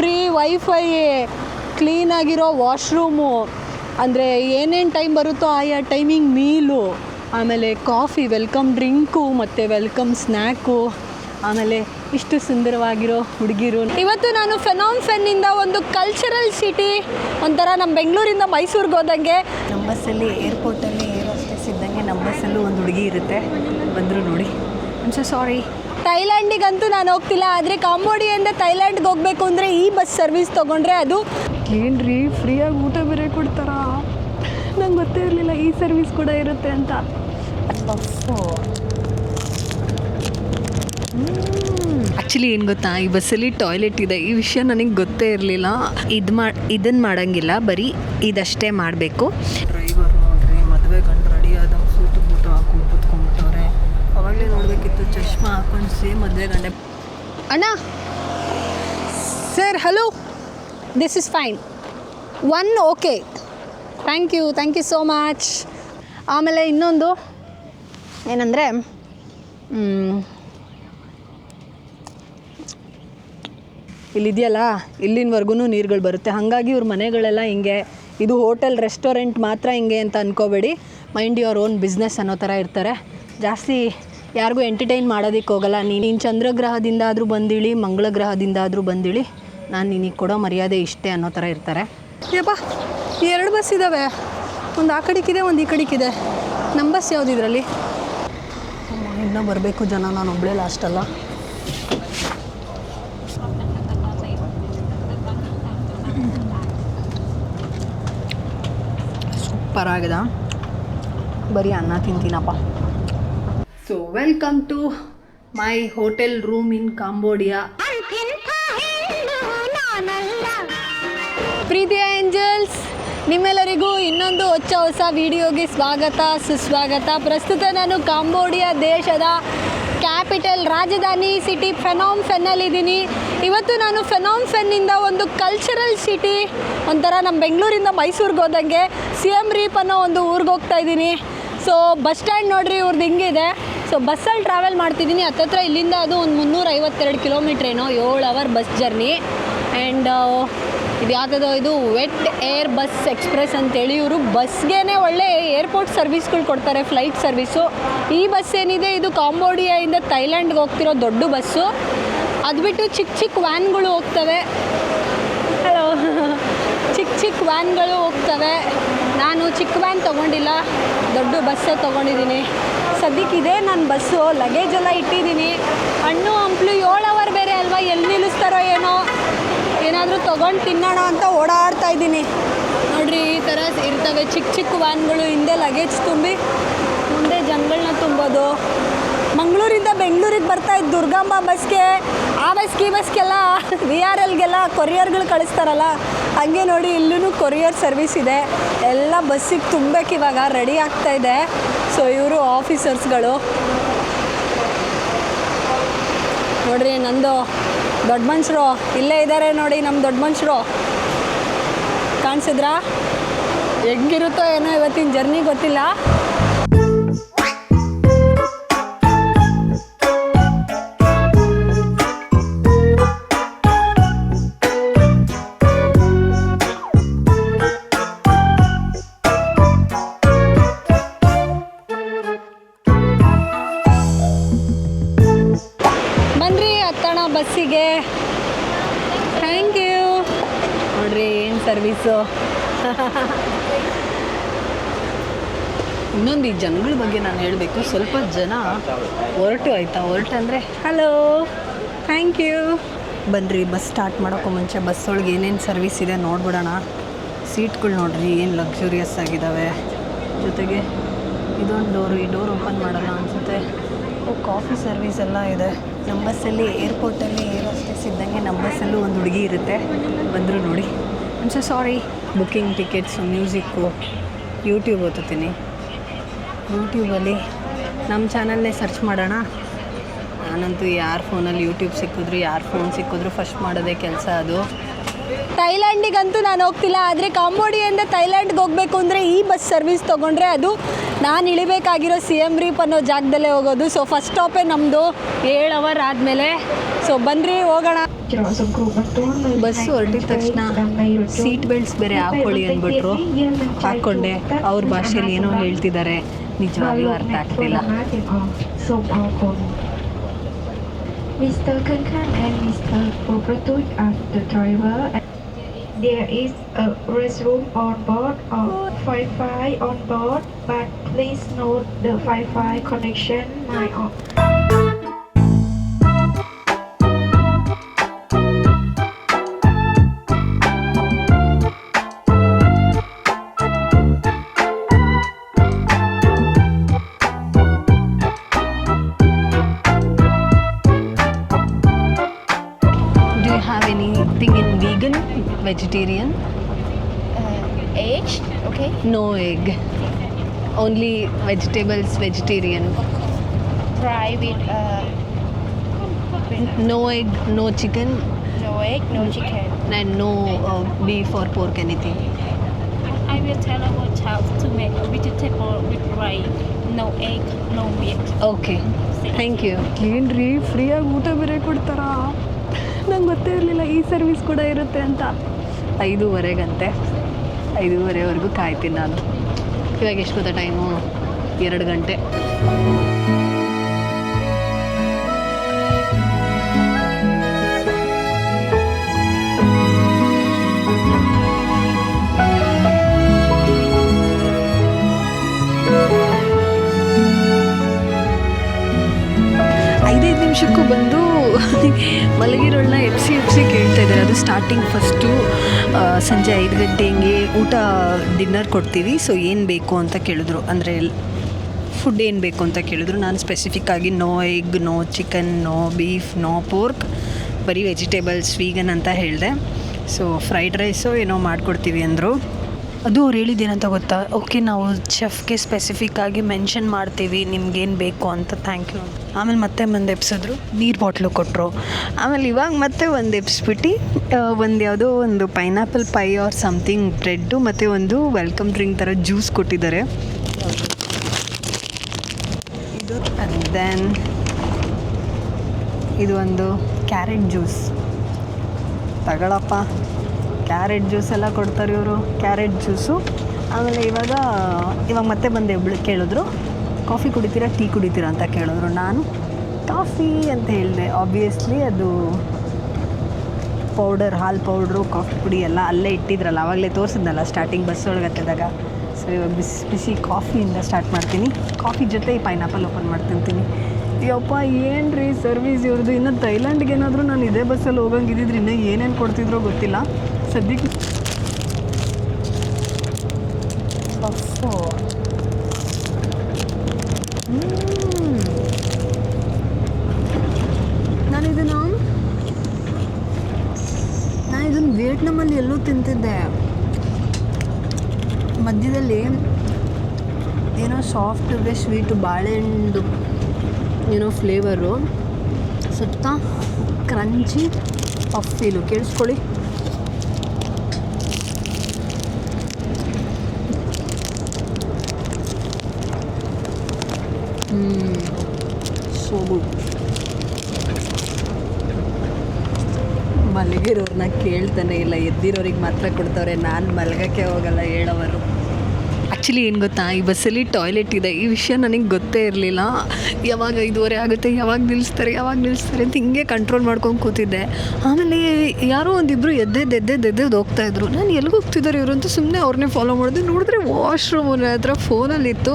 Free wifi ಕ್ಲೀನಾಗಿರೋ washroom, ಅಂದರೆ ಏನೇನು ಟೈಮ್ ಬರುತ್ತೋ ಆಯಾ ಟೈಮಿಂಗ್ ಮೀಲು, ಆಮೇಲೆ ಕಾಫಿ, ವೆಲ್ಕಮ್ ಡ್ರಿಂಕು, ಮತ್ತು ವೆಲ್ಕಮ್ ಸ್ನ್ಯಾಕು, ಆಮೇಲೆ ಇಷ್ಟು ಸುಂದರವಾಗಿರೋ ಹುಡುಗಿರು. ಇವತ್ತು ನಾನು ಫೆನಾಮ್ ಫೆನ್ನಿಂದ ಒಂದು ಕಲ್ಚರಲ್ ಸಿಟಿ ಒಂಥರ ನಮ್ಮ ಬೆಂಗಳೂರಿಂದ ಮೈಸೂರಿಗೆ ಹೋದಂಗೆ. ನಮ್ಮ ಬಸ್ಸಲ್ಲಿ ಏರ್ಪೋರ್ಟಲ್ಲಿ ಏರೋ ಸ್ಟೇಸ್ ಇದ್ದಂಗೆ ನಮ್ಮ ಬಸ್ಸಲ್ಲೂ ಒಂದು ಹುಡುಗಿ ಇರುತ್ತೆ. ಬಂದರು ನೋಡಿ. ಸೊ ಸಾರಿ ಥೈಲ್ಯಾಂಡಿಗಂತೂ ನಾನು ಹೋಗ್ತಿಲ್ಲ ಆದರೆ ಕಾಂಬೋಡಿಯಿಂದ ಥೈಲ್ಯಾಂಡ್ಗೆ ಹೋಗಬೇಕು ಅಂದರೆ ಈ ಬಸ್ ಸರ್ವಿಸ್ ತೊಗೊಂಡ್ರೆ ಅದು ಏನ್ರಿ ಫ್ರೀಯಾಗಿ ಊಟ ಬೇರೆ ಕೊಡ್ತಾರಾ? ನಂಗೆ ಗೊತ್ತೇ ಇರಲಿಲ್ಲ ಈ ಸರ್ವಿಸ್ ಕೂಡ ಇರುತ್ತೆ ಅಂತ. ಬಸ್ಸು ಆ್ಯಕ್ಚುಲಿ ಏನು ಗೊತ್ತಾ? ಈ ಬಸ್ಸಲ್ಲಿ ಟಾಯ್ಲೆಟ್ ಇದೆ. ಈ ವಿಷಯ ನನಗೆ ಗೊತ್ತೇ ಇರಲಿಲ್ಲ. ಇದು ಮಾ ಇದನ್ನು ಮಾಡೋಂಗಿಲ್ಲ. ಬರೀ ಇದಷ್ಟೇ ಮಾಡಬೇಕು ಡ್ರೈವರ್ ನೋಡ್ರಿ ಮದುವೆ ಗಂಡು ರೆಡಿ ಆದ ಸೂಟು ಬೂಟು ಹಾಕೊಂಡು ಕೂತ್ಕೊಂಡ್ಬಿಟ್ಟವ್ರೆ ಅವಾಗಲೇ ನೋಡಬೇಕಿತ್ತು ಅಣ್ಣ, sir hello this is fine one okay thank you thank you so much ಆಮೇಲೆ ಇನ್ನೊಂದು. ಏನಂದರೆ ಇಲ್ಲಿದೆಯಲ್ಲ ಇಲ್ಲಿನವರೆಗೂ ನೀರುಗಳು ಬರುತ್ತೆ. ಹಾಗಾಗಿ ಇವ್ರ ಮನೆಗಳೆಲ್ಲ ಹಿಂಗೆ, ಇದು ಹೋಟೆಲ್, ರೆಸ್ಟೋರೆಂಟ್ ಮಾತ್ರ ಹಿಂಗೆ ಅಂತ ಅನ್ಕೋಬೇಡಿ. ಮೈಂಡ್ ಯುವರ್ ಓನ್ ಬಿಸ್ನೆಸ್ ಅನ್ನೋ ಥರ ಇರ್ತಾರೆ. ಜಾಸ್ತಿ ಯಾರಿಗೂ ಎಂಟರ್ಟೈನ್ ಮಾಡೋದಕ್ಕೆ ಹೋಗಲ್ಲ. ನೀನು ನೀನು ಚಂದ್ರಗ್ರಹದಿಂದ ಆದರೂ ಬಂದಿಳಿ ಮಂಗಳ ಗ್ರಹದಿಂದ ಆದರೂ ಬಂದಿಳಿ. ನಾನು ನಿನಗೆ ಕೊಡೋ ಮರ್ಯಾದೆ ಇಷ್ಟೇ ಅನ್ನೋ ಥರ ಇರ್ತಾರೆ. ಯಪ್ಪ ಎರಡು ಬಸ್ ಇದ್ದಾವೆ ಒಂದು ಆ ಕಡೆಗಿದೆ ಒಂದು ಈ ಕಡೆಗಿದೆ ನಮ್ಮ ಬಸ್ ಯಾವುದು ಇದರಲ್ಲಿ? ಇನ್ನೂ ಬರಬೇಕು ಜನ, ನಾನು ಒಬ್ಬಳೇ ಲಾಸ್ಟ್ ಅಲ್ಲ. ಸೂಪರ್ ಆಗಿದೆ. ಬರೀ ಅನ್ನ ತಿಂತೀನಪ್ಪ. So welcome to my hotel room in Cambodia ಪ್ರೀತಿಯ ಏಂಜಲ್ಸ್, ನಿಮ್ಮೆಲ್ಲರಿಗೂ ಇನ್ನೊಂದು ಹೊಚ್ಚ ಹೊಸ ವಿಡಿಯೋಗೆ ಸ್ವಾಗತ, ಸುಸ್ವಾಗತ. ಪ್ರಸ್ತುತ ನಾನು ಕಾಂಬೋಡಿಯಾ ದೇಶದ ಕ್ಯಾಪಿಟಲ್, ರಾಜಧಾನಿ ಸಿಟಿ ಫೆನಾಮ್ ಫೆನ್ನಲ್ಲಿದ್ದೀನಿ ಇವತ್ತು ನಾನು ಫೆನಾಮ್ ಫೆನ್ನಿಂದ ಒಂದು ಕಲ್ಚರಲ್ ಸಿಟಿ ಒಂಥರ ನಮ್ಮ ಬೆಂಗಳೂರಿಂದ ಮೈಸೂರಿಗೆ ಹೋದಂಗೆ ಸಿ ಎಂ ರೀಪ್ ಅನ್ನೋ ಒಂದು ಊರಿಗೆ ಹೋಗ್ತಾ ಇದ್ದೀನಿ. ಸೊ ಬಸ್ ಸ್ಟ್ಯಾಂಡ್ ನೋಡ್ರಿ ಇವ್ರದ್ದು ಹಿಂಗಿದೆ. ಸೊ ಬಸ್ಸಲ್ಲಿ ಟ್ರಾವೆಲ್ ಮಾಡ್ತಿದ್ದೀನಿ. ಹತ್ತತ್ರ ಇಲ್ಲಿಂದ ಅದು ಒಂದು ಮುನ್ನೂರ ಐವತ್ತೆರಡು ಕಿಲೋಮೀಟ್ರ್ ಏನೋ ಏಳು ಅವರ್ ಬಸ್ ಜರ್ನಿ ಆ್ಯಂಡ್ ಇದು ಯಾವುದೋ ಇದು ವೆಟ್ ಏರ್ ಬಸ್ ಎಕ್ಸ್ಪ್ರೆಸ್ ಅಂತೇಳಿ ಇವರು ಬಸ್ಗೇನೆ ಒಳ್ಳೆ ಏರ್ಪೋರ್ಟ್ ಸರ್ವಿಸ್ಗಳು ಕೊಡ್ತಾರೆ ಫ್ಲೈಟ್ ಸರ್ವಿಸು ಈ ಬಸ್ ಏನಿದೆ, ಇದು ಕಾಂಬೋಡಿಯಾಯಿಂದ ಥೈಲ್ಯಾಂಡ್ಗೆ ಹೋಗ್ತಿರೋ ದೊಡ್ಡ ಬಸ್ಸು ಅದು ಬಿಟ್ಟು ಚಿಕ್ಕ ಚಿಕ್ಕ ವ್ಯಾನ್ಗಳು ಹೋಗ್ತವೆ. ಹಲೋ ಚಿಕ್ಕ ಚಿಕ್ಕ ವ್ಯಾನ್ಗಳು ಹೋಗ್ತವೆ. ನಾನು ಚಿಕ್ಕ ವ್ಯಾನ್ ತೊಗೊಂಡಿಲ್ಲ, ದೊಡ್ಡ ಬಸ್ಸೇ ತೊಗೊಂಡಿದ್ದೀನಿ. ಸದ್ಯಕ್ಕೆ ಇದೆ ನಾನು ಬಸ್ಸು ಲಗೇಜ್ ಎಲ್ಲ ಇಟ್ಟಿದ್ದೀನಿ. ಹಣ್ಣು, ಹಂಪ್ಲು ಏಳು ಅವರ್ ಬೇರೆ ಅಲ್ವಾ? ಎಲ್ಲಿ ನಿಲ್ಲಿಸ್ತಾರೋ ಏನೋ? ಏನಾದರೂ ತೊಗೊಂಡು ತಿನ್ನೋಣ ಅಂತ ಓಡಾಡ್ತಾ ಇದ್ದೀನಿ. ನೋಡ್ರಿ, ಈ ಥರ ಇರ್ತವೆ ಚಿಕ್ಕ ಚಿಕ್ಕ ವ್ಯಾನ್ಗಳು ಹಿಂದೆ ಲಗೇಜ್ ತುಂಬಿ, ಮುಂದೆ ಜನಗಳನ್ನ ತುಂಬೋದು. ಮಂಗಳೂರಿಂದ ಬೆಂಗಳೂರಿಗೆ ಬರ್ತಾ ಇದ್ದ ದುರ್ಗಮ್ಮ ಬಸ್ಗೆ, ಆ ಬಸ್ಗೆ ಈ ಬಸ್ಗೆಲ್ಲ ವಿ ಆರ್ ಎಲ್ಗೆಲ್ಲ ಕೊರಿಯರ್ಗಳು ಕಳಿಸ್ತಾರಲ್ಲ, ಹಂಗೆ ನೋಡಿ ಇಲ್ಲೂ ಕೊರಿಯರ್ ಸರ್ವಿಸ್ ಇದೆ. ಎಲ್ಲ ಬಸ್ಸಿಗೆ ತುಂಬಬೇಕು ಇವಾಗ ರೆಡಿ ಆಗ್ತಾ ಇದೆ. ಸೊ ಇವರು ಆಫೀಸರ್ಸ್ಗಳು ನೋಡ್ರಿ, ನಂದು ದೊಡ್ಡ ಮನುಷ್ಯರು ಇಲ್ಲೇ ಇದ್ದಾರೆ ನೋಡಿ ನಮ್ಮ ದೊಡ್ಡ ಮನುಷ್ಯರು. ಕಾಣಿಸಿದ್ರಾ? ಹೆಂಗಿರುತ್ತೋ ಏನೋ ಇವತ್ತಿನ ಜರ್ನಿ ಗೊತ್ತಿಲ್ಲ. ಸರ್ವೀಸು. ಇನ್ನೊಂದು ಈ ಜನಗಳ ಬಗ್ಗೆ ನಾನು ಹೇಳಬೇಕು, ಸ್ವಲ್ಪ ಜನ ಹೊರಟು ಆಯಿತಾ? ಹೊರಟು ಅಂದರೆ ಹಲೋ ಥ್ಯಾಂಕ್ ಯು ಬನ್ನಿರಿ ಬಸ್ ಸ್ಟಾರ್ಟ್ ಮಾಡೋಕ್ಕೂ ಮುಂಚೆ ಬಸ್ ಒಳಗೆ ಏನೇನು ಸರ್ವಿಸ್ ಇದೆ ನೋಡ್ಬಿಡೋಣ. ಸೀಟ್ಗಳು ನೋಡ್ರಿ, ಏನು ಲಕ್ಸುರಿಯಸ್ ಆಗಿದ್ದಾವೆ ಜೊತೆಗೆ ಇದೊಂದು ಡೋರು ಈ ಡೋರ್ ಓಪನ್ ಮಾಡೋಣ ಅನಿಸುತ್ತೆ. ಕಾಫಿ ಸರ್ವಿಸ್ ಎಲ್ಲ ಇದೆ. ನಮ್ಮ ಬಸ್ಸಲ್ಲಿ ಏರ್ಪೋರ್ಟಲ್ಲಿ ಏರೋ ಇದ್ದಂಗೆ ನಮ್ಮ ಬಸ್ಸಲ್ಲೂ ಒಂದು ಹುಡುಗಿ ಇರುತ್ತೆ. ಬಂದರು ನೋಡಿ. So sorry booking tickets music YouTube ಓದ್ತೀನಿ. ಯೂಟ್ಯೂಬಲ್ಲಿ ನಮ್ಮ ಚಾನಲ್ನೇ ಸರ್ಚ್ ಮಾಡೋಣ. ನಾನಂತೂ ಯಾರ ಫೋನಲ್ಲಿ ಯೂಟ್ಯೂಬ್ ಸಿಕ್ಕಿದ್ರು ಯಾರ ಫೋನ್ ಸಿಕ್ಕಿದ್ರು ಫಸ್ಟ್ ಮಾಡೋದೇ ಕೆಲಸ ಅದು. ಥೈಲ್ಯಾಂಡಿಗಂತೂ ನಾನು ಹೋಗ್ತಿಲ್ಲ ಆದರೆ ಕಾಂಬೋಡಿಯಿಂದ ಥೈಲ್ಯಾಂಡ್ಗೆ ಹೋಗಬೇಕು ಅಂದರೆ ಈ ಬಸ್ ಸರ್ವಿಸ್ ತೊಗೊಂಡ್ರೆ ಅದು ನಾನು ಇಳಿಬೇಕಾಗಿರೋ ಸಿ ಎಂ ರೀಪ್ ಅನ್ನೋ ಜಾಗದಲ್ಲೇ ಹೋಗೋದು. ಸೊ ಫಸ್ಟ್ ಸ್ಟಾಪೇ ನಮ್ಮದು ಏಳು ಅವರ್ ಆದಮೇಲೆ ಸೊ ಬನ್ರಿ ಹೋಗೋಣ ಬಸ್ ಹೊರಟಿದ ತಕ್ಷಣ ಸೀಟ್ ಬೆಲ್ಟ್ಸ್ ಬೇರೆ ಹಾಕೊಳ್ಳಿ ಅಂದ್ಬಿಟ್ರು ಹಾಕ್ಕೊಂಡೆ ಅವ್ರ ಭಾಷೆಯಲ್ಲಿ ಏನೋ ಹೇಳ್ತಿದ್ದಾರೆ ನಿಜವಾಗ್ಲೂ ಅರ್ಥ ಆಗ್ತಿಲ್ಲ. There is a restroom on board or Wi-Fi on board, but please note the Wi-Fi connection might off. Veg only vegetables vegetarian private no egg no chicken no egg no chicken and no beef or pork anything I will tell about how to make vegetable with rice no egg no meat okay thank you ಏನ್ರಿ ಫ್ರೀಯಾಗಿ ಊಟ ಬೇರೆ ಕೊಡ್ತಾರಾ? ನಂಗೆ ಗೊತ್ತೇ ಇರಲಿಲ್ಲ ಈ service ಕೂಡ ಇರುತ್ತೆ ಅಂತ. ಐದೂವರೆಗಂತೆ. ಐದೂವರೆವರೆಗೂ ಕಾಯ್ತೀನಿ ನಾನು. ಇವಾಗ ಎಷ್ಟು ಗೊತ್ತಾ ಟೈಮು ಎರಡು ಗಂಟೆ. ನಿಮಿಷಕ್ಕೂ ಬಂದು ಮಲಗಿರೋಳನ್ನ ಎಪ್ಸಿ ಎಪ್ಸಿ ಕೇಳ್ತಾ ಇದ್ದಾರೆ. ಅದು ಸ್ಟಾರ್ಟಿಂಗ್ ಫಸ್ಟು ಸಂಜೆ ಐದು ಗಂಟೆ ಹಿಂಗೆ ಊಟ ಡಿನ್ನರ್ ಕೊಡ್ತೀವಿ. ಸೊ ಏನು ಬೇಕು ಅಂತ ಕೇಳಿದ್ರು. ಅಂದರೆ ಫುಡ್ ಏನು ಬೇಕು ಅಂತ ಕೇಳಿದ್ರು. ನಾನು ಸ್ಪೆಸಿಫಿಕ್ ಆಗಿ no egg no chicken no beef no pork ಬರೀ ವೆಜಿಟೇಬಲ್ಸ್ ವೀಗನ್ ಅಂತ ಹೇಳಿದೆ. ಸೊ ಫ್ರೈಡ್ ರೈಸು ಏನೋ ಮಾಡಿಕೊಡ್ತೀವಿ ಅಂದರು. ಅದು ಅವ್ರು ಹೇಳಿದ್ದೇನಂತ ಗೊತ್ತಾ? ಓಕೆ, ನಾವು ಚೆಫ್ಗೆ ಸ್ಪೆಸಿಫಿಕ್ ಆಗಿ ಮೆನ್ಷನ್ ಮಾಡ್ತೀವಿ, ನಿಮ್ಗೇನು ಬೇಕು ಅಂತ. ಥ್ಯಾಂಕ್ ಯು ಆಮೇಲೆ ಮತ್ತೆ ಒಂದು ಎಪ್ಸಿದ್ರು ನೀರು ಬಾಟ್ಲು ಕೊಟ್ಟರು ಆಮೇಲೆ ಇವಾಗ ಮತ್ತೆ ಒಂದು ಎಪ್ಸ್ಬಿಟ್ಟು ಒಂದು ಯಾವುದೋ ಒಂದು pineapple pie or something bread ಮತ್ತು ಒಂದು ವೆಲ್ಕಮ್ ಡ್ರಿಂಕ್ ಥರ ಜ್ಯೂಸ್ ಕೊಟ್ಟಿದ್ದಾರೆ. ಇದು ದೆನ್ ಇದು ಒಂದು ಕ್ಯಾರೆಟ್ ಜ್ಯೂಸ್ ತಗೊಳಪ್ಪ. ಕ್ಯಾರೆಟ್ ಜ್ಯೂಸ್ ಎಲ್ಲ ಕೊಡ್ತಾರೆ ಇವರು, ಕ್ಯಾರೆಟ್ ಜ್ಯೂಸು. ಆಮೇಲೆ ಇವಾಗ ಇವಾಗ ಮತ್ತೆ ಬಂದೆ ಒಬ್ಳು ಕೇಳಿದ್ರು, ಕಾಫಿ ಕುಡಿತೀರಾ, ಟೀ ಕುಡಿತೀರಾ? ಅಂತ ಕೇಳಿದ್ರು ನಾನು. ಕಾಫಿ ಅಂತ ಹೇಳಿದೆ. ಆಬ್ವಿಯಸ್ಲಿ ಅದು ಪೌಡರ್, ಹಾಲು ಪೌಡ್ರು, ಕಾಫಿ ಪುಡಿ ಎಲ್ಲ ಅಲ್ಲೇ ಇಟ್ಟಿದ್ರಲ್ಲ ಆವಾಗಲೇ ತೋರಿಸಿದ್ನಲ್ಲ ಸ್ಟಾರ್ಟಿಂಗ್ ಬಸ್ ಒಳಗೆ ಹತ್ತಿದಾಗ. ಸೊ ಇವಾಗ ಬಿಸಿ ಬಿಸಿ ಕಾಫಿಯಿಂದ ಸ್ಟಾರ್ಟ್ ಮಾಡ್ತೀನಿ. ಕಾಫಿ ಜೊತೆ ಈ ಪೈನಾಪಲ್ ಓಪನ್ ಮಾಡ್ತಿರ್ತೀನಿ. ಯಪ್ಪ ಏನು ರೀ ಸರ್ವಿಸ್ ಇವ್ರದ್ದು ಇನ್ನು ಥೈಲ್ಯಾಂಡ್ಗೆ ಏನಾದರೂ ನಾನು ಇದೇ ಬಸ್ಸಲ್ಲಿ ಹೋಗಂಗಿದ್ದಿದ್ರೆ ಇನ್ನೂ ಏನೇನು ಕೊಡ್ತಿದ್ರೋ ಗೊತ್ತಿಲ್ಲ. ಸದ್ಯಕ್ಕೆ. ಹ್ಮ್. ನಾನು ಇದನ್ನು ನಾನು ಇದನ್ನು ವಿಯೆಟ್ನಾಮಲ್ಲಿ ಎಲ್ಲೂ ತಿಂತಿದ್ದೆ ಮಧ್ಯದಲ್ಲಿ ಏನೋ ಸಾಫ್ಟ್ ಇದೆ ಸ್ವೀಟು ಬಾಳೆಹಣ್ಣು, ಏನೋ ಫ್ಲೇವರು ಸುತ್ತ ಕ್ರಂಚಿ ಫೀಲು ಕೇಳಿಸ್ಕೊಳ್ಳಿ ಸೊ ಗುಡ್ ಮಲಗಿರೋರನ್ನ ಕೇಳ್ತಾನೆ ಇಲ್ಲ, ಎದ್ದಿರೋರಿಗೆ ಮಾತ್ರ ಕೊಡ್ತವ್ರೆ. ನಾನು ಮಲಗಕ್ಕೆ ಹೋಗಲ್ಲ ಹೇಳೋವರು. ಆ್ಯಕ್ಚುಲಿ ಏನು ಗೊತ್ತಾ, ಈ ಬಸ್ಸಲ್ಲಿ ಟಾಯ್ಲೆಟ್ ಇದೆ. ಈ ವಿಷಯ ನನಗೆ ಗೊತ್ತೇ ಇರಲಿಲ್ಲ. ಯಾವಾಗ ಐದುವರೆ ಆಗುತ್ತೆ, ಯಾವಾಗ ನಿಲ್ಲಿಸ್ತಾರೆ ಯಾವಾಗ ನಿಲ್ಲಿಸ್ತಾರೆ ಅಂತ ಹಿಂಗೆ ಕಂಟ್ರೋಲ್ ಮಾಡ್ಕೊಂಡು ಕೂತಿದ್ದೆ. ಆಮೇಲೆ ಯಾರೋ ಒಂದಿಬ್ಬರು ಎದ್ದೆದ್ದು ಎದ್ದೆದ್ದು ಹೋಗ್ತಾ ಇದ್ರು. ನಾನು ಎಲ್ಲಿಗೆ ಹೋಗ್ತಿದ್ದಾರೆ ಇವರು ಅಂತ ಸುಮ್ಮನೆ ಅವ್ರನ್ನೇ ಫಾಲೋ ಮಾಡಿದೆ. ನೋಡಿದ್ರೆ ವಾಶ್ರೂಮ್ ಹತ್ರ ಫೋನಲ್ಲಿತ್ತು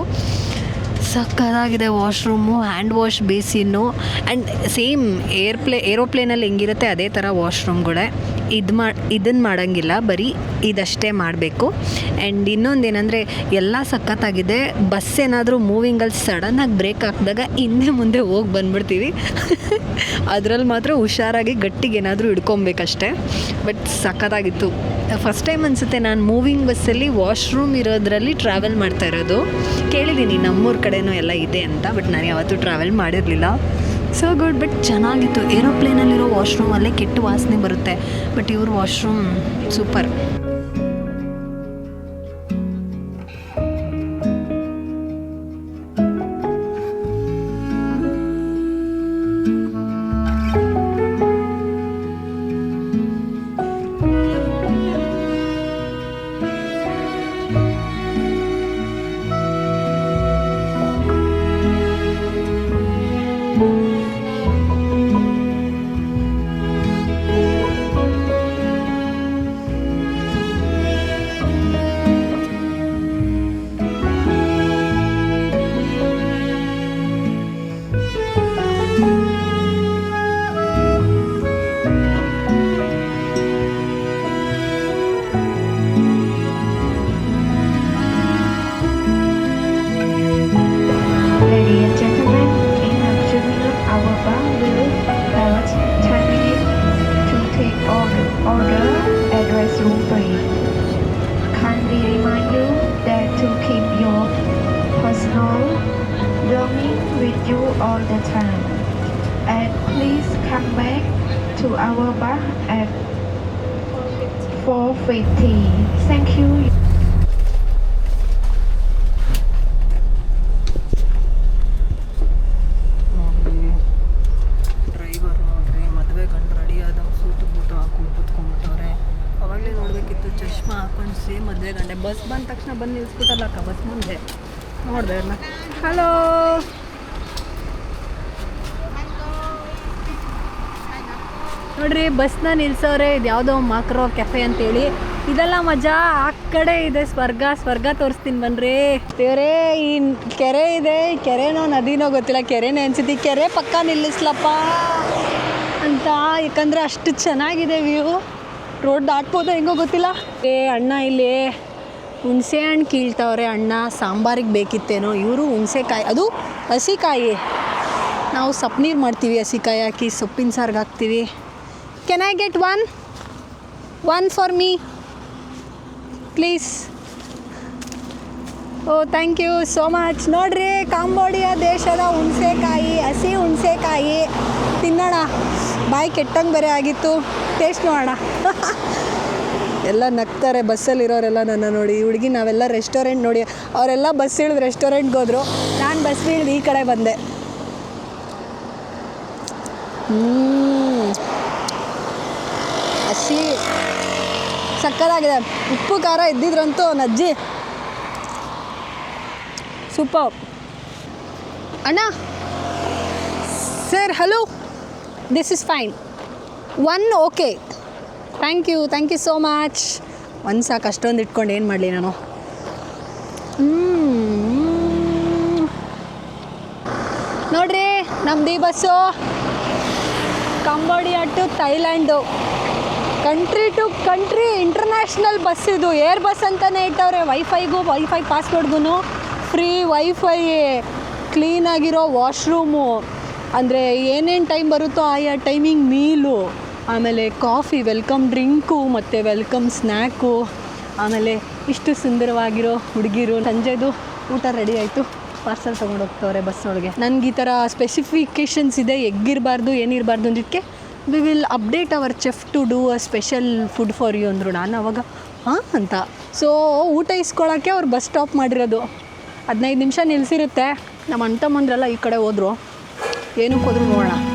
ಸಕ್ಕದಾಗಿದೆ washroom hand wash basin and same ಏರ್ಪ್ಲೇ ಏರೋಪ್ಲೇನಲ್ಲಿ ಹೆಂಗಿರುತ್ತೆ ಅದೇ ಥರ ವಾಶ್ರೂಮ್ಗಳೇ ಇದು ಮಾ ಇದನ್ನು ಮಾಡೋಂಗಿಲ್ಲ, ಬರೀ ಇದಷ್ಟೇ ಮಾಡಬೇಕು. ಆ್ಯಂಡ್ ಇನ್ನೊಂದು ಏನಂದರೆ ಎಲ್ಲ ಸಖತ್ತಾಗಿದೆ. ಬಸ್ ಏನಾದರೂ ಮೂವಿಂಗಲ್ಲಿ ಸಡನ್ನಾಗಿ ಬ್ರೇಕ್ ಹಾಕಿದಾಗ ಹಿಂದೆ ಮುಂದೆ ಹೋಗಿ ಬಂದ್ಬಿಡ್ತೀವಿ. ಅದರಲ್ಲಿ ಮಾತ್ರ ಹುಷಾರಾಗಿ ಗಟ್ಟಿಗೆ ಏನಾದರೂ ಹಿಡ್ಕೊಬೇಕಷ್ಟೆ. ಬಟ್ ಸಖತ್ತಾಗಿತ್ತು. ಫಸ್ಟ್ ಟೈಮ್ ಅನಿಸುತ್ತೆ ನಾನು ಮೂವಿಂಗ್ ಬಸ್ಸಲ್ಲಿ ವಾಶ್ರೂಮ್ ಇರೋದ್ರಲ್ಲಿ ಟ್ರಾವೆಲ್ ಮಾಡ್ತಾ ಇರೋದು. ಕೇಳಿದ್ದೀನಿ ನಮ್ಮೂರ ಕಡೆಯೂ ಎಲ್ಲ ಇದೆ ಅಂತ ಬಟ್ ನಾನು ಯಾವತ್ತೂ ಟ್ರಾವೆಲ್ ಮಾಡಿರಲಿಲ್ಲ. ಸೊ ಗುಡ್ ಬಟ್ ಚೆನ್ನಾಗಿತ್ತು. ಏರೋಪ್ಲೇನಲ್ಲಿರೋ ವಾಶ್ರೂಮಲ್ಲೇ ಕೆಟ್ಟ ವಾಸನೆ ಬರುತ್ತೆ. ಬಟ್ ಇವ್ರ washroom super all the time. And please come back to our bus at 4.50. Thank you. ಚಶ್ಮಾ ಹಾಕೊಂಡು ಸೇಮ್ ಮದುವೆ ಗಂಡೆ ಬಸ್ ಬಂದ ತಕ್ಷಣ ಬಂದು ನಿಲ್ಸ್ಬಿಟ್ಟಲ್ಲಕ್ಕ, ಬಸ್ ಮುಂದೆ ನೋಡಿದೆ ಅಲ್ಲ ಹಲೋ ನೋಡ್ರಿ ಬಸ್ನ ನಿಲ್ಸೋರೆ ಇದು ಯಾವುದೋ ಮಾಕ್ರೋ ಕೆಫೆ ಅಂತೇಳಿ. ಇದೆಲ್ಲ ಮಜಾ ಆ ಕಡೆ ಇದೆ ಸ್ವರ್ಗ ಸ್ವರ್ಗ ತೋರಿಸ್ತೀನಿ ಬನ್ರಿ. ದೇವ್ರೇ ಈ ಕೆರೆ ಇದೆ ಈ ಕೆರೆನೋ ನದಿನೋ ಗೊತ್ತಿಲ್ಲ ಕೆರೆನೇ ಅನ್ಸುತ್ತೆ. ಕೆರೆ ಪಕ್ಕ ನಿಲ್ಲಿಸ್ಲಪ್ಪ ಅಂತ ಯಾಕಂದರೆ ಅಷ್ಟು ಚೆನ್ನಾಗಿದೆ ವ್ಯೂ. ರೋಡ್ ದಾಟ್ಬೋದು ಹೆಂಗೋ ಗೊತ್ತಿಲ್ಲ. ಏ ಅಣ್ಣ ಇಲ್ಲಿ ಹುಣಸೆ ಹಣ್ಣು ಕೀಳ್ತಾವ್ರೆ. ಅಣ್ಣ ಸಾಂಬಾರಿಗೆ ಬೇಕಿತ್ತೇನೋ. ಇವರು ಹುಣಸೆಕಾಯಿ ಅದು ಹಸಿಕಾಯಿ. ನಾವು ಸಪ್ನೀರು ಮಾಡ್ತೀವಿ ಹಸಿಕಾಯಿ ಹಾಕಿ ಸೊಪ್ಪಿನ ಸಾರ್ಗೆ ಹಾಕ್ತೀವಿ. Can I get one one for me please oh thank you so much ನೋಡ್ರಿ, ಕಾಂಬೋಡಿಯಾ ದೇಶದ ಹುಣಸೆಕಾಯಿ, ಹಸಿ ಹುಣಸೆಕಾಯಿ. ತಿನ್ನೋಣ. ಬಾಯಿ ಕೆಟ್ಟಂಗೆ ಬೇರೆ ಆಗಿತ್ತು. ಟೇಸ್ಟ್ ನೋಡೋಣ. ಎಲ್ಲ ನಗ್ತಾರೆ ಬಸ್ಸಲ್ಲಿರೋರೆಲ್ಲ ನನ್ನ ನೋಡಿ. ಹುಡುಗಿ ನಾವೆಲ್ಲ ರೆಸ್ಟೋರೆಂಟ್ ನೋಡಿ. ಅವರೆಲ್ಲ ಬಸ್ ಇಳಿದು ರೆಸ್ಟೋರೆಂಟ್ಗೆ ಹೋದರು. ನಾನು ಬಸ್ ಇಳಿದು ಈ ಕಡೆ ಬಂದೆ. ಹ್ಮ್. ಹಸಿ ಸಕ್ಕತ್ತಾಗಿದೆ ಉಪ್ಪು, ಖಾರ ಇದ್ದಿದ್ರಂತೂ ಅಜ್ಜಿ ಸೂಪರ್. ಅಣ್ಣ, sir, hello. This is fine one okay thank you thank you so much ಒಂದು ಸಾಕು ಅಷ್ಟೊಂದು ಇಟ್ಕೊಂಡು ಏನು ಮಾಡಲಿ ನಾನು. ನೋಡ್ರಿ, ನಮ್ದು ಈ bus. Cambodia to Thailand country to country international bus ಇದು. ಏರ್ ಬಸ್ ಅಂತಲೇ ಇಟ್ಟವ್ರೆ. ವೈಫೈಗೂ ವೈಫೈ ಪಾಸ್ವರ್ಡ್ಗೂ ಫ್ರೀ ವೈಫೈ ಕ್ಲೀನಾಗಿರೋ ವಾಶ್ರೂಮು ಅಂದರೆ ಏನೇನು ಟೈಮ್ ಬರುತ್ತೋ ಆಯಾ ಟೈಮಿಂಗ್ ಮೀಲು ಆಮೇಲೆ ಕಾಫಿ ವೆಲ್ಕಮ್ ಡ್ರಿಂಕು ಮತ್ತು ವೆಲ್ಕಮ್ ಸ್ನ್ಯಾಕು ಆಮೇಲೆ ಇಷ್ಟು ಸುಂದರವಾಗಿರೋ ಹುಡುಗಿರು. ಸಂಜೆದು ಊಟ ರೆಡಿ ಆಯಿತು. ಪಾರ್ಸಲ್ ತೊಗೊಂಡು ಹೋಗ್ತವ್ರೆ ಬಸ್ ಒಳಗೆ ನನಗೆ ಈ ಥರ ಸ್ಪೆಸಿಫಿಕೇಷನ್ಸ್ ಇದೆ. ಎಗ್ಗಿರಬಾರ್ದು, ಏನಿರಬಾರ್ದು ಅಂದಿದ್ದಕ್ಕೆ we will update our chef to do a special food for you ಅಂದರು ನಾನು ಅವಾಗ, ಹಾಂ ಅಂತ. ಸೊ ಊಟ ಇಸ್ಕೊಳ್ಳೋಕ್ಕೆ ಅವ್ರು ಬಸ್ ಸ್ಟಾಪ್ ಮಾಡಿರೋದು. ಹದಿನೈದು ನಿಮಿಷ ನಿಲ್ಲಿಸಿರುತ್ತೆ ನಮ್ಮ ಅಣ್ಣ ತಮ್ಮಂದ್ರೆಲ್ಲ ಈ ಕಡೆ ಹೋದರು. ಏನಕ್ಕೆ ಹೋದ್ರು ನೋಡೋಣ.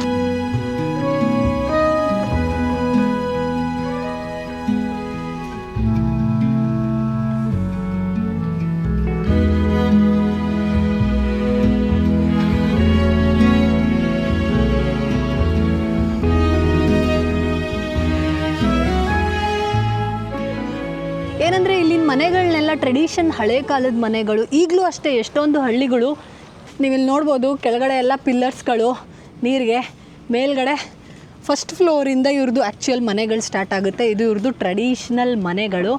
ಏನಂದರೆ ಇಲ್ಲಿನ ಮನೆಗಳನ್ನೆಲ್ಲ ಟ್ರೆಡಿಷನ್ ಹಳೆ ಕಾಲದ ಮನೆಗಳು. ಈಗಲೂ ಅಷ್ಟೇ ಎಷ್ಟೊಂದು ಹಳ್ಳಿಗಳು. ನೀವಿಲ್ಲಿ ನೋಡ್ಬೋದು, ಕೆಳಗಡೆ ಎಲ್ಲ ಪಿಲ್ಲರ್ಸ್ಗಳು ನೀರಿಗೆ, ಮೇಲ್ಗಡೆ ಫಸ್ಟ್ ಫ್ಲೋರಿಂದ ಇವ್ರದ್ದು ಆ್ಯಕ್ಚುಯಲ್ ಮನೆಗಳು ಸ್ಟಾರ್ಟ್ ಆಗುತ್ತೆ. ಇದು ಇವ್ರದ್ದು ಟ್ರೆಡಿಷ್ನಲ್ ಮನೆಗಳು.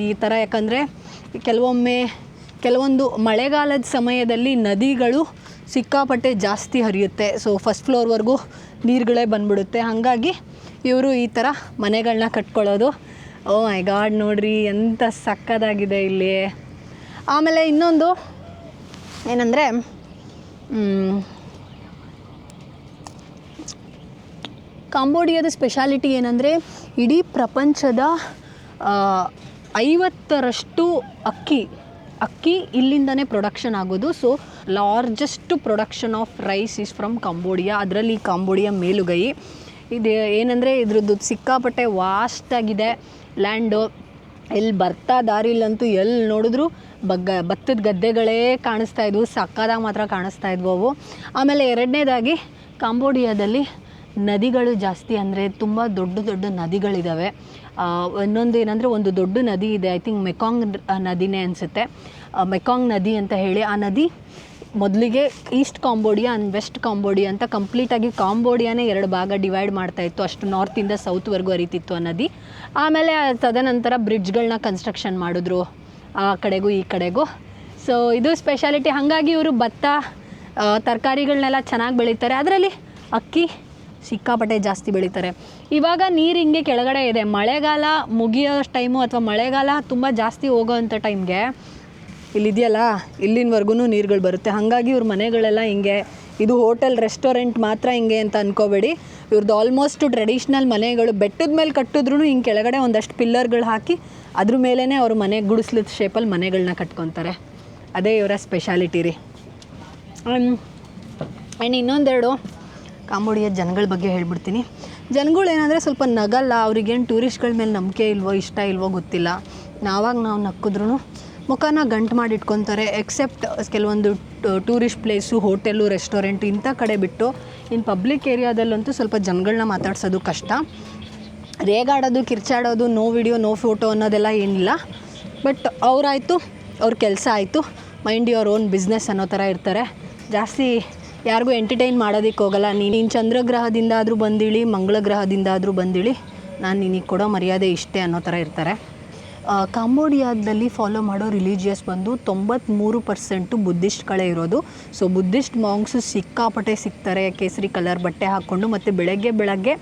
ಈ ಥರ ಯಾಕಂದರೆ ಕೆಲವೊಮ್ಮೆ, ಕೆಲವೊಂದು ಮಳೆಗಾಲದ ಸಮಯದಲ್ಲಿ ನದಿಗಳು ಸಿಕ್ಕಾಪಟ್ಟೆ ಜಾಸ್ತಿ ಹರಿಯುತ್ತೆ. ಸೊ ಫಸ್ಟ್ ಫ್ಲೋರ್ವರೆಗೂ ನೀರುಗಳೇ ಬಂದ್ಬಿಡುತ್ತೆ. ಹಾಗಾಗಿ ಇವರು ಈ ಥರ ಮನೆಗಳನ್ನ ಕಟ್ಕೊಳ್ಳೋದು ಓ ಮೈ ಗಾಡ್ ನೋಡ್ರಿ ಎಂಥ ಸಕ್ಕದಾಗಿದೆ ಇಲ್ಲಿ. ಆಮೇಲೆ ಇನ್ನೊಂದು ಏನಂದರೆ ಕಾಂಬೋಡಿಯಾದ ಸ್ಪೆಷಾಲಿಟಿ ಏನಂದರೆ, ಇಡೀ ಪ್ರಪಂಚದ ಐವತ್ತರಷ್ಟು ಅಕ್ಕಿ ಅಕ್ಕಿ ಇಲ್ಲಿಂದನೇ ಪ್ರೊಡಕ್ಷನ್ ಆಗೋದು. So largest production of rice is from Cambodia ಅದರಲ್ಲಿ ಕಾಂಬೋಡಿಯಾ ಮೇಲುಗೈ. ಇದು ಏನಂದರೆ, ಇದ್ರದ್ದು ಸಿಕ್ಕಾಪಟ್ಟೆ ವಾಸ್ಟ್ ಆಗಿದೆ. ಲ್ಯಾಂಡು. ಎಲ್ಲಿ ಬರ್ತಾ ದಾರಿಲಂತೂ ಎಲ್ಲಿ ನೋಡಿದ್ರು ಬಗ್ಗ ಭತ್ತದ ಗದ್ದೆಗಳೇ ಕಾಣಿಸ್ತಾ ಇದ್ವು ಸಕ್ಕದಾಗ ಮಾತ್ರ ಕಾಣಿಸ್ತಾ ಇದ್ವು ಅವು. ಆಮೇಲೆ ಎರಡನೇದಾಗಿ ಕಾಂಬೋಡಿಯಾದಲ್ಲಿ ನದಿಗಳು ಜಾಸ್ತಿ ಅಂದರೆ ತುಂಬ ದೊಡ್ಡ ದೊಡ್ಡ ನದಿಗಳಿದ್ದಾವೆ ಇನ್ನೊಂದು ಏನಂದರೆ ಒಂದು ದೊಡ್ಡ ನದಿ ಇದೆ, ಐ ಥಿಂಕ್ ಮೆಕಾಂಗ್ ನದಿನೇ ಅನಿಸುತ್ತೆ. ಮೆಕಾಂಗ್ ನದಿ ಅಂತ ಹೇಳಿ ಆ ನದಿ ಮೊದಲಿಗೆ east Cambodia and west Cambodia ಅಂತ ಕಂಪ್ಲೀಟಾಗಿ ಕಾಂಬೋಡಿಯಾನೇ ಎರಡು ಭಾಗ ಡಿವೈಡ್ ಮಾಡ್ತಾ ಇತ್ತು. ಅಷ್ಟು ನಾರ್ತಿಂದ ಸೌತ್ವರೆಗೂ ಹರಿತಿತ್ತು ಆ ನದಿ ಆಮೇಲೆ ತದನಂತರ ಬ್ರಿಡ್ಜ್ಗಳನ್ನ ಕನ್ಸ್ಟ್ರಕ್ಷನ್ ಮಾಡಿದ್ರು ಆ ಕಡೆಗೂ ಈ ಕಡೆಗೂ. ಸೊ ಇದು ಸ್ಪೆಷಾಲಿಟಿ ಹಾಗಾಗಿ ಇವರು ಭತ್ತ ತರಕಾರಿಗಳನ್ನೆಲ್ಲ ಚೆನ್ನಾಗಿ ಬೆಳೀತಾರೆ. ಅದರಲ್ಲಿ ಅಕ್ಕಿ, ಸಿಕ್ಕಾಪಟ್ಟೆ ಜಾಸ್ತಿ ಬೆಳೀತಾರೆ. ಇವಾಗ ನೀರು ಹಿಂಗೆ ಕೆಳಗಡೆ ಇದೆ. ಮಳೆಗಾಲ ಮುಗಿಯೋ ಟೈಮು ಅಥವಾ ಮಳೆಗಾಲ ತುಂಬ ಜಾಸ್ತಿ ಹೋಗೋ ಅಂಥ ಟೈಮ್ಗೆ ಇಲ್ಲಿದೆಯಲ್ಲ? ಇಲ್ಲಿನವರೆಗೂ ನೀರುಗಳು ಬರುತ್ತೆ. ಹಾಗಾಗಿ ಇವ್ರ ಮನೆಗಳೆಲ್ಲ ಹಿಂಗೆ. ಇದು ಹೋಟೆಲ್, ರೆಸ್ಟೋರೆಂಟ್ ಮಾತ್ರ ಹಿಂಗೆ ಅಂತ ಅನ್ಕೋಬೇಡಿ. ಇವ್ರದ್ದು ಆಲ್ಮೋಸ್ಟ್ ಟ್ರೆಡಿಷ್ನಲ್ ಮನೆಗಳು ಬೆಟ್ಟದ ಮೇಲೆ ಕಟ್ಟಿದ್ರು ಹಿಂಗೆ ಕೆಳಗಡೆ ಒಂದಷ್ಟು ಪಿಲ್ಲರ್ಗಳು ಹಾಕಿ ಅದ್ರ ಮೇಲೇ ಅವರು ಮನೆ ಗುಡಿಸ್ಲದ ಶೇಪಲ್ಲಿ ಮನೆಗಳನ್ನ ಕಟ್ಕೊತಾರೆ. ಅದೇ ಇವರ ಸ್ಪೆಷಾಲಿಟಿ ರೀ. ಆ್ಯಂಡ್ ಇನ್ನೊಂದೆರಡು ಕಾಂಬೋಡಿಯ ಜನಗಳ ಬಗ್ಗೆ ಹೇಳ್ಬಿಡ್ತೀನಿ. ಜನಗಳು ಏನಂದರೆ ಸ್ವಲ್ಪ ನಗಲ್ಲ. ಅವ್ರಿಗೇನು ಟೂರಿಸ್ಟ್ಗಳ ಮೇಲೆ ನಂಬಿಕೆ ಇಲ್ವೋ ಇಷ್ಟ ಇಲ್ವೋ ಗೊತ್ತಿಲ್ಲ. ನಾವಾಗ ನಾವು ನಕ್ಕಿದ್ರು ಮುಖನ ಗಂಟು ಮಾಡಿ ಇಟ್ಕೊತಾರೆ ಎಕ್ಸೆಪ್ಟ್ ಕೆಲವೊಂದು ಟೂರಿಸ್ಟ್ ಪ್ಲೇಸು ಹೋಟೆಲು ರೆಸ್ಟೋರೆಂಟ್ ಇಂಥ ಕಡೆ ಬಿಟ್ಟು ಇನ್ನು ಪಬ್ಲಿಕ್ ಏರಿಯಾದಲ್ಲಂತೂ ಸ್ವಲ್ಪ ಜನಗಳನ್ನ ಮಾತಾಡ್ಸೋದು ಕಷ್ಟ. ರೇಗಾಡೋದು, ಕಿರ್ಚಾಡೋದು ನೋ ವಿಡಿಯೋ ನೋ ಫೋಟೋ ಅನ್ನೋದೆಲ್ಲ ಏನಿಲ್ಲ. ಬಟ್ ಅವರಾಯಿತು, ಅವ್ರ ಕೆಲಸ ಆಯಿತು. ಮೈಂಡ್ ಯುವರ್ ಓನ್ ಬಿಸ್ನೆಸ್ ಅನ್ನೋ ಥರ ಇರ್ತಾರೆ. ಜಾಸ್ತಿ ಯಾರಿಗೂ ಎಂಟರ್ಟೈನ್ ಮಾಡೋದಕ್ಕೆ ಹೋಗಲ್ಲ. ನೀನು ಚಂದ್ರಗ್ರಹದಿಂದ ಆದರೂ ಬಂದಿಳಿ ಮಂಗಳ ಗ್ರಹದಿಂದ ಬಂದಿಳಿ. ನಾನು ನಿನಗೆ ಕೊಡೋ ಮರ್ಯಾದೆ ಇಷ್ಟೇ ಅನ್ನೋ ಥರ ಇರ್ತಾರೆ. ಕಾಂಬೋಡಿಯಾದಲ್ಲಿ ಫಾಲೋ ಮಾಡೋ ರಿಲಿಜಿಯಸ್ ಬಂದು ತೊಂಬತ್ತ್ಮೂರು ಪರ್ಸೆಂಟು ಬುದ್ಧಿಸ್ಟ್ಗಳೇ ಇರೋದು. ಸೊ ಬುದ್ಧಿಸ್ಟ್ ಮಾಂಗ್ಸು ಸಿಕ್ಕಾಪಟ್ಟೆ ಸಿಗ್ತಾರೆ, ಕೇಸರಿ ಕಲರ್ ಬಟ್ಟೆ ಹಾಕ್ಕೊಂಡು ಮತ್ತು ಬೆಳಗ್ಗೆ ಬೆಳಗ್ಗೆ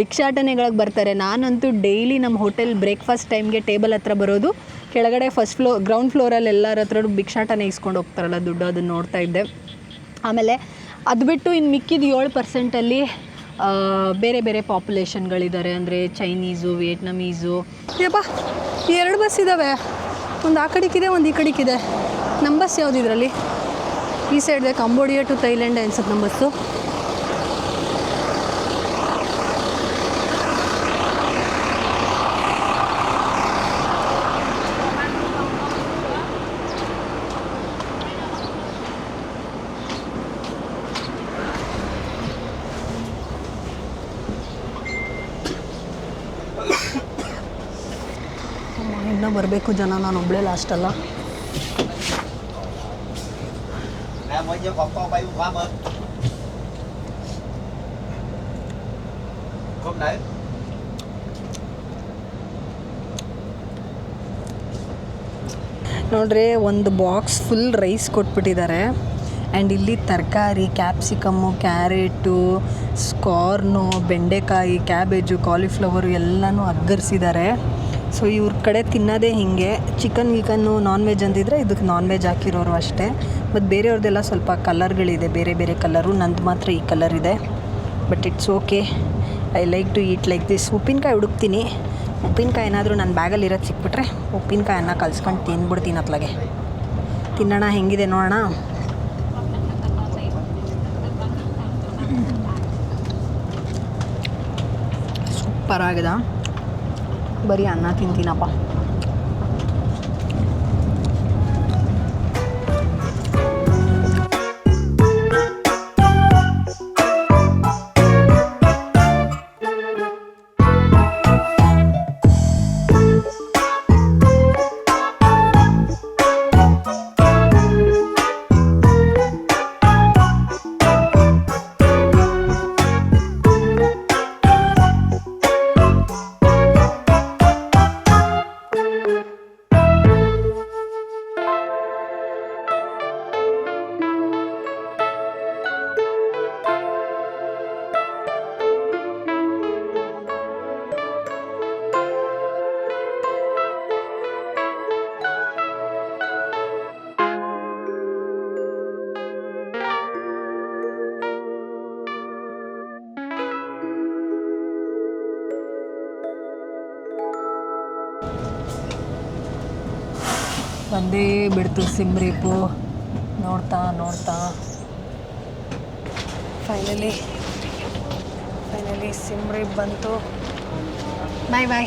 ಭಿಕ್ಷಾಟನೆಗಳಿಗೆ ಬರ್ತಾರೆ. ನಾನಂತೂ ಡೈಲಿ ನಮ್ಮ ಹೋಟೆಲ್ ಬ್ರೇಕ್ಫಾಸ್ಟ್ ಟೈಮ್ಗೆ ಟೇಬಲ್ ಹತ್ರ ಬರೋದು. ಕೆಳಗಡೆ ಫಸ್ಟ್ ಫ್ಲೋ ಗ್ರೌಂಡ್ ಫ್ಲೋರಲ್ಲಿ ಎಲ್ಲರ ಹತ್ರ ಭಿಕ್ಷಾಟನೆ ಇಸ್ಕೊಂಡು ಹೋಗ್ತಾರಲ್ಲ ದುಡ್ಡು ಅದನ್ನು ನೋಡ್ತಾ ಇದ್ದೆ. ಆಮೇಲೆ ಅದು ಬಿಟ್ಟು ಇನ್ನು ಮಿಕ್ಕಿದ ಏಳು ಪರ್ಸೆಂಟಲ್ಲಿ ಬೇರೆ ಬೇರೆ ಪಾಪ್ಯುಲೇಷನ್ಗಳಿದ್ದಾರೆ, ಅಂದರೆ ಚೈನೀಸು, ವಿಯೆಟ್ನಮೀಸು. ಯಪ್ಪ, ಎರಡು ಬಸ್ ಇದ್ದಾವೆ ಒಂದು ಆ ಕಡೆಗಿದೆ ಒಂದು ಈ ಕಡೆಗಿದೆ ನಮ್ಮ ಬಸ್ ಯಾವ್ದು ಇದರಲ್ಲಿ? ಈ ಸೈಡ್ದೆ ಕಂಬೋಡಿಯಾ ಟು ಥೈಲ್ಯಾಂಡ್ ಅನ್ಸುತ್ತೆ ನಮ್ಮ ಬಸ್ಸು ಇನ್ನೂ ಬರಬೇಕು ಜನ, ನಾನು ಒಬ್ಬಳೇ ಲಾಸ್ಟಲ್ಲ ನೋಡ್ರಿ, ಒಂದು ಬಾಕ್ಸ್ ಫುಲ್ ರೈಸ್ ಕೊಟ್ಬಿಟ್ಟಿದ್ದಾರೆ. ಆ್ಯಂಡ್ ಇಲ್ಲಿ ತರಕಾರಿ ಕ್ಯಾಪ್ಸಿಕಮ್ಮು ಕ್ಯಾರೆಟು ಸ್ಕಾರ್ನು ಬೆಂಡೆಕಾಯಿ ಕ್ಯಾಬೇಜು ಕಾಲಿಫ್ಲವರು ಎಲ್ಲನೂ ಅಗ್ಗರಿಸಿದ್ದಾರೆ. ಸೊ ಇವ್ರ ಕಡೆ ತಿನ್ನೋದೇ ಹೀಗೆ. ಚಿಕನ್ ವಿಕನ್ನು ನಾನ್ ವೆಜ್ ಅಂದಿದ್ರೆ ಇದಕ್ಕೆ ನಾನ್ ವೆಜ್ ಹಾಕಿರೋರು ಅಷ್ಟೇ. ಮತ್ತು ಬೇರೆಯವ್ರದ್ದೆಲ್ಲ ಸ್ವಲ್ಪ ಕಲರ್ಗಳಿದೆ ಬೇರೆ ಬೇರೆ ಕಲರು ನಂದು ಮಾತ್ರ ಈ ಕಲರ್ ಇದೆ. But it's okay I like to eat like this ಉಪ್ಪಿನಕಾಯಿ ಹುಡುಕ್ತೀನಿ. ಉಪ್ಪಿನಕಾಯಿ ಏನಾದರೂ ನನ್ನ ಬ್ಯಾಗಲ್ಲಿ ಇರೋದು ಸಿಕ್ಬಿಟ್ರೆ ಉಪ್ಪಿನಕಾಯನ್ನ ಕಲ್ಸ್ಕೊಂಡು ತಿಂದ್ಬಿಡ್ತೀನಿ ಅತ್ಲಾಗೆ. ತಿನ್ನೋಣ, ಹೆಂಗಿದೆ ನೋಡೋಣ. ಸೂಪರ್ ಆಗಿದೆ. ಬರೀ ಅನ್ನ ತಿಂತೀನಪ್ಪ. ಬಂದೇ ಬಿಡ್ತು ಸಿಮ್ರೀಪು ನೋಡ್ತಾ ನೋಡ್ತಾ. ಫೈನಲಿ ಫೈನಲಿ ಸಿಮ್ರೀಪ್ ಬಂತು. Bye bye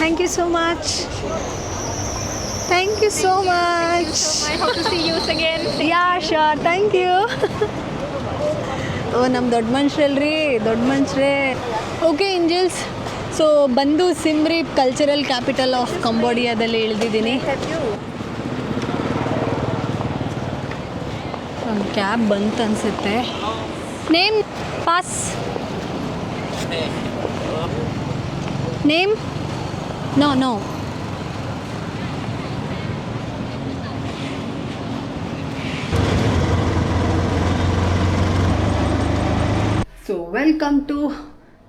thank you so much thank you so much. Yeah sure thank you oh ನಮ್ಮ ದೊಡ್ಡ ಮನುಷ್ಯರಲ್ರಿ ದೊಡ್ಡ ಮನುಷ್ಯರೇ ಓಕೆ ಇಂಜಲ್ಸ್ ಸೊ ಬಂದು Siem Reap cultural capital of ಕಂಬೋಡಿಯಾದಲ್ಲಿ ಇಳಿದಿದ್ದೀನಿ. ಕ್ಯಾಬ್ ಬಂತು ಅನಿಸುತ್ತೆ. Name pass name no no so welcome to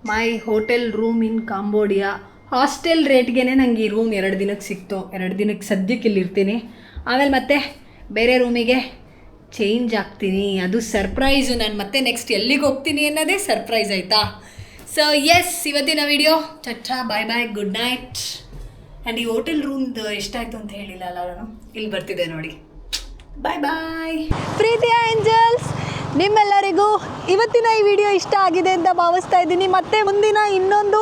my hotel room in Cambodia hostel ರೇಟ್ಗೆ ನಂಗೆ ಈ ರೂಮ್ ಎರಡು ದಿನಕ್ಕೆ ಸಿಕ್ತು. ಎರಡು ದಿನಕ್ಕೆ ಸದ್ಯಕ್ಕೆ ಇಲ್ಲಿರ್ತೀನಿ ಆಮೇಲೆ ಮತ್ತೆ ಬೇರೆ ರೂಮಿಗೆ ಚೇಂಜ್ ಆಗ್ತೀನಿ. ಅದು ಸರ್ಪ್ರೈಸು ನಾನು ಮತ್ತೆ ನೆಕ್ಸ್ಟ್ ಎಲ್ಲಿಗೆ ಹೋಗ್ತೀನಿ ಅನ್ನೋದೇ ಸರ್ಪ್ರೈಸ್ ಆಯಿತಾ? ಸೊ ಎಸ್ ಇವತ್ತಿನ video ಚಚ್ಚಾ bye bye good night and ಈ ಹೋಟೆಲ್ ರೂಮ್ದು ಎಷ್ಟಾಯಿತು ಅಂತ ಹೇಳಿಲ್ಲ ಅಲ್ಲ ನಾನು? ಇಲ್ಲಿ ಬರ್ತಿದ್ದೆ ನೋಡಿ. ಬಾಯ್ ಬಾಯ್ ಪ್ರೀತಿಯ ಏಂಜಲ್ಸ್ ನಿಮ್ಮೆಲ್ಲರಿಗೂ ಇವತ್ತಿನ ಈ ವಿಡಿಯೋ ಇಷ್ಟ ಆಗಿದೆ ಅಂತ ಭಾವಿಸ್ತಾ ಇದ್ದೀನಿ. ಮತ್ತೆ ಮುಂದಿನ ಇನ್ನೊಂದು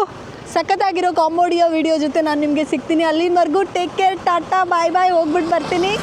ಸಖತ್ತಾಗಿರೋ ಕಾಮೋಡಿಯೋ ವಿಡಿಯೋ ಜೊತೆ ನಾನು ನಿಮಗೆ ಸಿಗ್ತೀನಿ. ಅಲ್ಲಿನವರೆಗೂ take care tata bye bye ಹೋಗ್ಬಿಟ್ಟು ಬರ್ತೀನಿ.